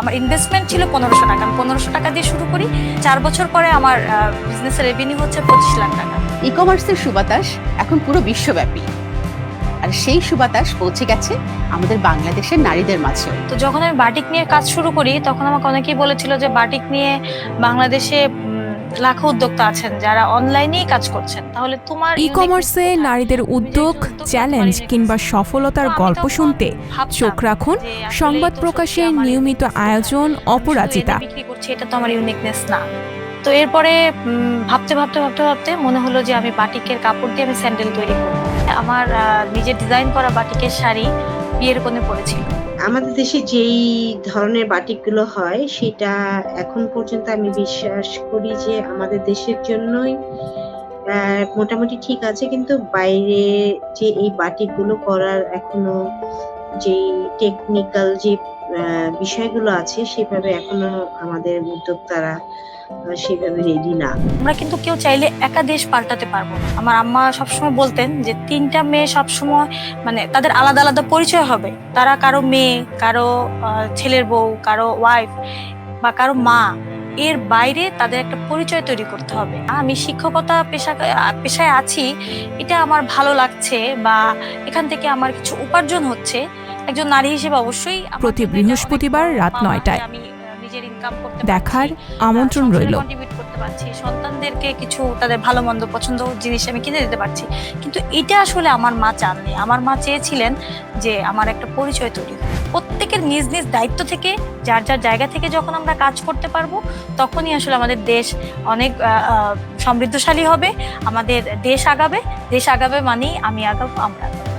আমার ইনভেস্টমেন্ট ছিল পনেরোশো টাকা। আমি পনেরোশো টাকা দিয়ে শুরু করি। চার বছর পরে আমার বিজনেসের রেভিনিউ হচ্ছে পঁচিশ লাখ টাকা। ই কমার্সের সুবাতাস এখন পুরো বিশ্বব্যাপী। আর সেই সুবাতাস পৌঁছে গেছে আমাদের বাংলাদেশের নারীদের মাঝে। তো যখন আমি বাটিক নিয়ে কাজ শুরু করি তখন আমাকে অনেকেই বলেছিল যে বাটিক নিয়ে বাংলাদেশে লাখো উদ্যোক্তা আছেন যারা অনলাইনেই কাজ করছেন। তাহলে তোমার ই কমার্সে নারীদের উদ্যোগ চ্যালেঞ্জ কিংবা সফলতার গল্প শুনতে চোখ রাখুন। সংবাদ প্রকাশের নিয়মিত আয়োজন অপরাজিতা। বিক্রি করছি এটা তো আমার ইউনিকনেস না। তো এরপরে ভাবতে ভাবতে ভাবতে ভাবতে মনে হলো যে আমি বাটিকের কাপড় দিয়ে আমি স্যান্ডেল তৈরি করব। আমার নিজের ডিজাইন করা বাটিকের শাড়ি বিয়ের কোণে পড়েছিল আমাদের দেশে যেই ধরনের বাটিকগুলো হয়, সেটা এখন পর্যন্ত আমি বিশ্বাস করি যে আমাদের দেশের জন্যই মোটামুটি ঠিক আছে। কিন্তু বাইরে যে এই বাটিকগুলো করার এখনও যে টেকনিক্যাল যে বিষয়গুলো আছে সেভাবে এখনও আমাদের উদ্যোক্তারা সেভাবে রেডি না। আমরা কিন্তু কেউ চাইলে একা দেশ পাল্টাতে পারব আমার আম্মা সবসময় বলতেন যে, তিনটা মেয়ে সবসময় মানে তাদের আলাদা আলাদা পরিচয় হবে। তারা কারও মেয়ে, কারও ছেলের বউ, কারও ওয়াইফ বা কারও মা। এর বাইরে তাদের একটা পরিচয় তৈরি করতে হবে। আমি শিক্ষকতা পেশা, পেশায় আছি। এটা আমার ভালো লাগছে বা এখান থেকে আমার কিছু উপার্জন হচ্ছে। একজন নারী হিসেবে অবশ্যই প্রতি বৃহস্পতিবার রাত নয়টায়। আমি নিজের ইনকাম করতে দেখার আমন্ত্রণ রইল। পারছি সন্তানদেরকে কিছু তাদের ভালো মন্দ পছন্দ জিনিস আমি কিনে দিতে পারছি। কিন্তু এটা আসলে আমার মা চাননি আমার মা চেয়েছিলেন যে আমার একটা পরিচয় তৈরি প্রত্যেকের নিজ নিজ দায়িত্ব থেকে যার যার জায়গা থেকে যখন আমরা কাজ করতে পারব তখনই আসলে আমাদের দেশ অনেক সমৃদ্ধশালী হবে আমাদের দেশ আগাবে। দেশ আগাবে মানেই আমি আগাবো আমরা। আগাবো